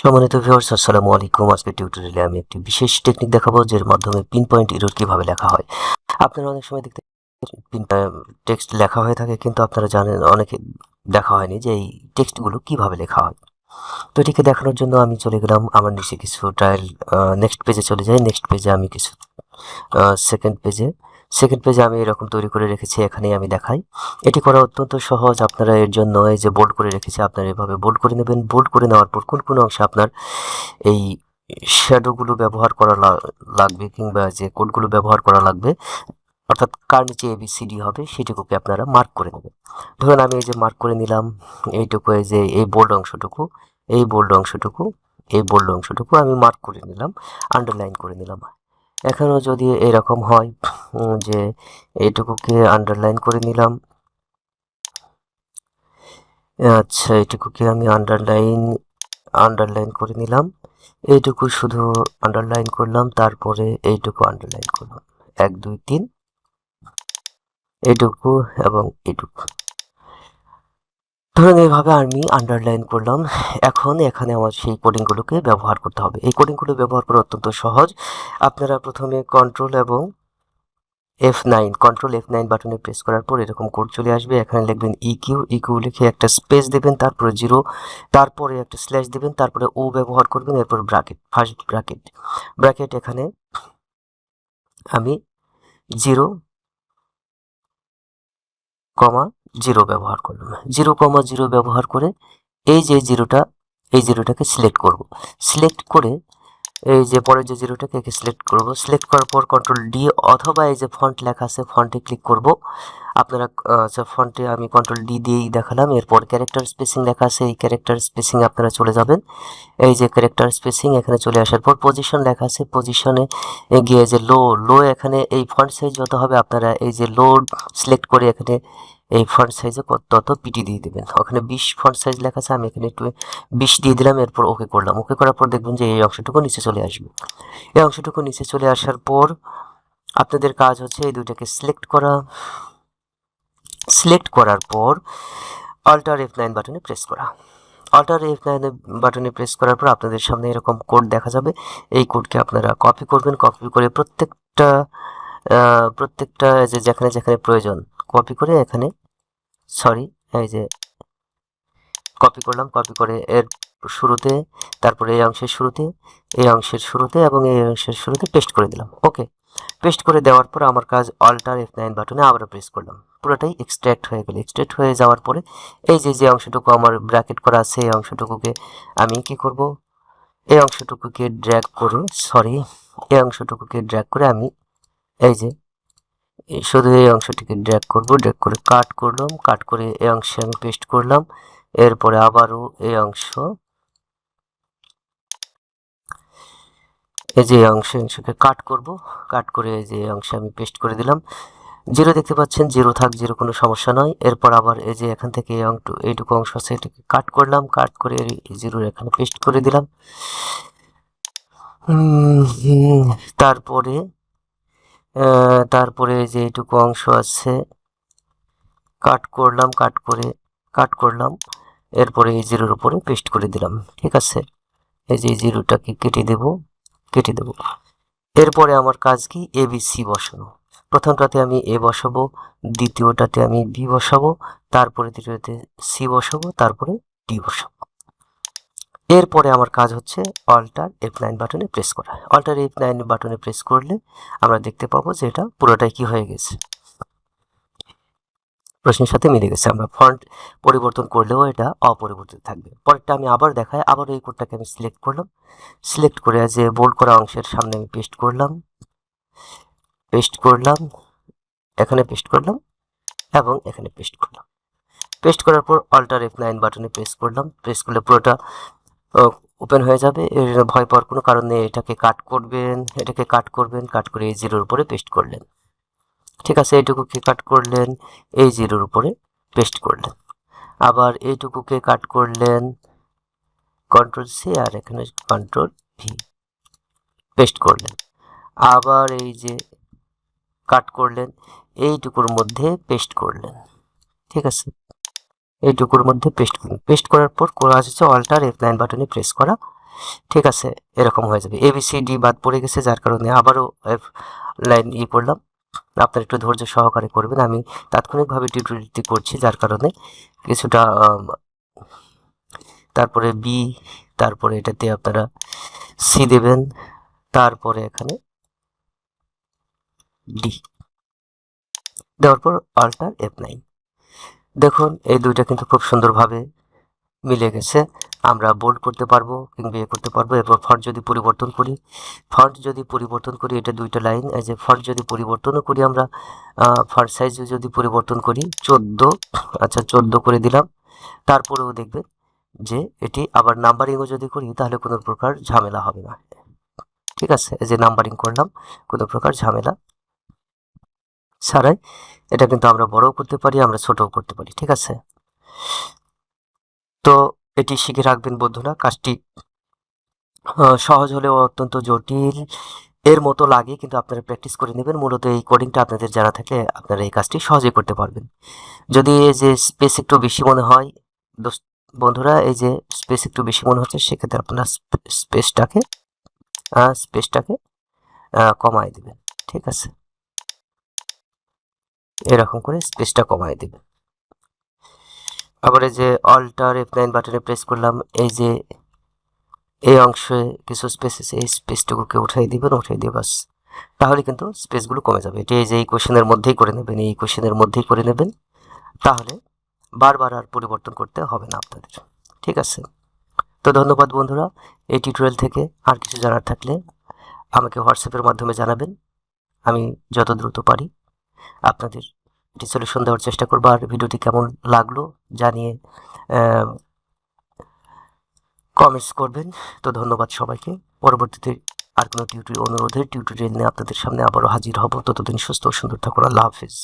সম্মানিত ভিউয়ার্স আসসালামু আলাইকুম। আজকে টিউটোরিয়ালে আমি একটি বিশেষ টেকনিক দেখাবো, যার মাধ্যমে পিন পয়েন্ট এরর কীভাবে লেখা হয়। আপনারা অনেক সময় দেখতে পিন টেক্সট লেখা হয়ে থাকে, কিন্তু আপনারা জানেন, অনেকে দেখা হয়নি যে এই টেক্সটগুলো কীভাবে লেখা হয়। তো এটিকে দেখানোর জন্য আমি চলে গেলাম, আমার নিচে কিছু ট্রায়াল নেক্সট পেজে চলে যাই। নেক্সট পেজে আমি কিছু সেকেন্ড পেজে সেকেন্ড পেজে আমি এরকম তৈরি করে রেখেছি, এখানেই আমি দেখাই। এটি করা অত্যন্ত সহজ। আপনারা এর জন্য এই যে বোল্ড করে রেখেছি, আপনারা এভাবে বোল্ড করে নেবেন। বোল্ড করে নেওয়ার পর কোন কোন অংশে আপনার এই শ্যাডোগুলো ব্যবহার করা লাগবে কিংবা যে কোডগুলো ব্যবহার করা লাগবে, অর্থাৎ কার নিচে এবিসিডি হবে, সেটুকুকে আপনারা মার্ক করে নেবেন। ধরুন আমি এই যে মার্ক করে নিলাম, এইটুকু এই যে, এই বোল্ড অংশটুকু, এই বোল্ড অংশটুকু, এই বোল্ড অংশটুকু আমি মার্ক করে নিলাম আন্ডারলাইন করে নিলাম। এখানেও যদি এরকম হয় যে এইটুকুকে আন্ডারলাইন করে নিলাম। আচ্ছা এইটুকুকে আমি আন্ডারলাইন আন্ডারলাইন করে নিলাম। এইটুকু শুধু আন্ডারলাইন করলাম, তারপরে এইটুকু আন্ডারলাইন করলাম। এক, দুই, তিন। এইটুকু এবং এইটুকু ধরুন এইভাবে আমি আন্ডারলাইন করলাম। এখন এখানে আমার সেই কোডিংগুলোকে ব্যবহার করতে হবে। এই কোডিংগুলো ব্যবহার করা অত্যন্ত সহজ। আপনারা প্রথমে কন্ট্রোল এবং F nine control F nine বাটনে প্রেস করার পর এরকম কোড চলে আসবে। এখানে লিখবেন ইকিউ ইকিউ লিখে একটা স্পেস দেবেন, তারপরে জিরো তারপরে একটা স্ল্যাশ দেবেন, তারপরে ও ব্যবহার করবেন, এরপর ব্র্যাকেট ফার্স্ট ব্র্যাকেট ব্র্যাকেট এখানে আমি জিরো কমা জিরো ব্যবহার করলাম জিরো কমা জিরো ব্যবহার করে এই যে জিরোটা, এই জিরোটাকে সিলেক্ট করব। সিলেক্ট করে এই যে পরের যে জিরোটাকে একে সিলেক্ট করব। সিলেক্ট করার পর কন্ট্রোল ডি অথবা এই যে ফন্ট লেখা আছে ফন্টে ক্লিক করব। আপনারা আচ্ছা ফন্টে আমি কন্ট্রোল ডি দিয়েই দেখালাম। এরপর ক্যারেক্টার স্পেসিং লেখা আছে, এই ক্যারেক্টার স্পেসিং আপনারা চলে যাবেন। এই যে ক্যারেক্টার স্পেসিং এখানে চলে আসার পর পজিশন লেখা আছে। পজিশনে গিয়ে যে লো লো এখানে এই ফন্ট সাইজ যত হবে, আপনারা এই যে লো সিলেক্ট করে এখানে এই ফন্ট সাইজে তত পিটি দিয়ে দেবেন। ওখানে বিশ ফন্ট সাইজ লেখা আছে, আমি এখানে একটু বিশ দিয়ে দিলাম, এরপর ওকে করলাম। ওকে করার পর দেখবেন যে এই অংশটুকু নিচে চলে আসবে। এই অংশটুকু নিচে চলে আসার পর আপনাদের কাজ হচ্ছে এই দুইটাকে সিলেক্ট করা। সিলেক্ট করার পর অল্টার এফ নাইন বাটনে প্রেস করা। অল্টার এফ নাইন বাটনে প্রেস করার পর আপনাদের সামনে এরকম কোড দেখা যাবে। এই কোডকে আপনারা কপি করবেন। কপি করে প্রত্যেকটা প্রত্যেকটা যে যেখানে যেখানে প্রয়োজন কপি করে এখানে সরি এই যে কপি করলাম কপি করে এর শুরুতে, তারপরে এই অংশের শুরুতে, এই অংশের শুরুতে এবং এই অংশের শুরুতে পেস্ট করে দিলাম ওকে পেস্ট করে দেওয়ার পর আমার কাজ অল্টার এফ নাইন বাটনে আবারও প্রেস করলাম, পুরোটাই এক্সট্র্যাক্ট হয়ে গেল এক্সট্র্যাক্ট হয়ে যাওয়ার পরে এই যে যে অংশটুকু আমার ব্র্যাকেট করা আছে, এই অংশটুকুকে আমি কি করব? এই অংশটুকুকে ড্র্যাগ করে সরি এই অংশটুকুকে ড্র্যাগ করে আমি এই যে শুধু এই অংশটিকে ড্র্যাগ করব ড্র্যাগ করে কাট করলাম কাট করে এই অংশে আমি পেস্ট করলাম, এরপরে আবারও এই অংশ। এই যে অংশ, অংশকে কাট করব কাট করে এই যে অংশে আমি পেস্ট করে দিলাম। জিরো দেখতে পাচ্ছেন জিরো থাক জিরো কোনো সমস্যা নয়। এরপর আবার এই যে এখান থেকে এই অংশ এইটুকু অংশ আছে, এটাকে কাট করলাম কাট করে জিরোর এখানে পেস্ট করে দিলাম। তারপরে তারপরে যে এইটুকু অংশ আছে, কাট করলাম, কাট করে, কাট করলাম, এরপরে এই জিরোর উপরে পেস্ট করে দিলাম, ঠিক আছে? এই যে জিরোটাকে কেটে দেব কেটে দেব। এরপরে আমার কাজ কি? এ, বি, সি বসানো। প্রথমটাতে আমি এ বসাবো, দ্বিতীয়টাতে আমি বি বসাবো, তারপরে তৃতীয়তে সি বসাবো, তারপরে ডি বসাবো। এরপরে আমার কাজ হচ্ছে অল্টার এফ নাইন বাটনে প্রেস করা। অল্টার এফ নাইন বাটনে প্রেস করলে আমরা দেখতে পাবো যে এটা পুরোটাই কি হয়ে গেছে। প্রশ্নের সাথে মিলে গেছে। আমরা ফন্ট পরিবর্তন করলেও এটা অপরিবর্তিত থাকবে। পরেরটা আমি আবার দেখাই। আবার এই কোডটাকে আমি সিলেক্ট করলাম। সিলেক্ট করে যে বোল্ড করা অংশের সামনে আমি পেস্ট করলাম। পেস্ট করলাম। এখানে পেস্ট করলাম এবং এখানে পেস্ট করলাম। পেস্ট করার পর অল্টার এফ নাইন বাটনে প্রেস করলাম। প্রেস করলে পুরোটা ওপেন হয়ে যাবে। এর ভয় পাওয়ার কোনো কারণ নেই। এটাকে কাট করবেন, এটাকে কাট করবেন কাট করে এই জিরোর উপরে পেস্ট করলেন। ঠিক আছে, এইটুকুকে কাট করলেন, এই জিরোর উপরে পেস্ট করলেন। আবার এইটুকুকে কাট করলেন কন্ট্রোল সি আর এখানে কন্ট্রোল ভি পেস্ট করলেন। আবার এই যে কাট করলেন, এইটুকুর মধ্যে পেস্ট করলেন। ঠিক আছে? এইটুকুর মধ্যে পেস্ট করুন। পেস্ট করার পর করা হচ্ছে অল্টার এফ নাইন বাটনে প্রেস করা। ঠিক আছে, এরকম হয়ে যাবে। এবিসিডি বাদ পড়ে গেছে, যার কারণে আবারও এফ লাইন ই করলাম আপনার একটু ধৈর্য সহকারে করবেন। আমি তাৎক্ষণিকভাবে টিউটোরিয়ালটি করছি, যার কারণে কিছুটা তারপরে বি তারপরে এটাতে আপনারা সি দেবেন। তারপরে এখানে ডি দেওয়ার পর অল্টার এফ নাইন দেখুন, এই দুইটা কিন্তু খুব সুন্দরভাবে মিলে গেছে। আমরা বোল্ড করতে পারব কিংবা করতে পারব, এরপর ফন্ট যদি পরিবর্তন করি ফন্ট যদি পরিবর্তন করি, এটা দুইটা লাইন এই যে ফন্ট যদি পরিবর্তনও করি আমরা ফন্ট সাইজ যদি পরিবর্তন করি, চোদ্দ আচ্ছা চোদ্দ করে দিলাম। তারপরেও দেখবেন যে এটি আবার নাম্বারিংও যদি করি, তাহলে কোনো প্রকার ঝামেলা হবে না। ঠিক আছে, এই যে নাম্বারিং করলাম, কোনো প্রকার ঝামেলা ছাড়াই এটা কিন্তু আমরা বড়ও করতে পারি, আমরা ছোটও করতে পারি, ঠিক আছে? তো এটি শিখে রাখবেন বন্ধুরা, কাজটি সহজ হলেও অত্যন্ত জটিল। এর মতো লাগে কিন্তু আপনারা প্র্যাকটিস করে নেবেন। মূলত এই কোডিংটা আপনাদের জানা থাকলে আপনারা এই কাজটি সহজেই করতে পারবেন। যদি এই যে স্পেস একটু বেশি মনে হয় বন্ধুরা, এই যে স্পেস একটু বেশি মনে হচ্ছে, সেক্ষেত্রে আপনারা স্পেসটাকে স্পেসটাকে কমায় দিবেন, ঠিক আছে? এরকম করে স্পেসটা কমায় দিবেন আবার এই যে অল্টার এফ নাইন বাটনে প্রেস করলাম, এই যে এই অংশে কিছু স্পেস আছে, এই স্পেসটুকুকে উঠাই দিবেন উঠাই দিয়ে বাস। তাহলে কিন্তু স্পেসগুলো কমে যাবে। এটি এই যে এই কোশ্চেনের মধ্যেই করে নেবেন, এই কোশ্চেনের মধ্যেই করে নেবেন, তাহলে বারবার আর পরিবর্তন করতে হবে না আপনাদের। ঠিক আছে? তো ধন্যবাদ বন্ধুরা, এই টিউটোরিয়াল থেকে আর কিছু জানার থাকলে আমাকে হোয়াটসঅ্যাপের মাধ্যমে জানাবেন। আমি যত দ্রুত পারি আপনাদের এটি সলিউশন দেওয়ার চেষ্টা করব। আর ভিডিওটি কেমন লাগল জানিয়ে কমেন্টস করবেন। তো ধন্যবাদ সবাইকে। পরবর্তীতে আর কোনো টিউটোরিয়াল অনুরোধে টিউটোরিয়াল নিয়ে আপনাদের সামনে আবারও হাজির হব। ততদিন সুস্থ ও সুন্দর থাকুন। আল্লাহ হাফিজ।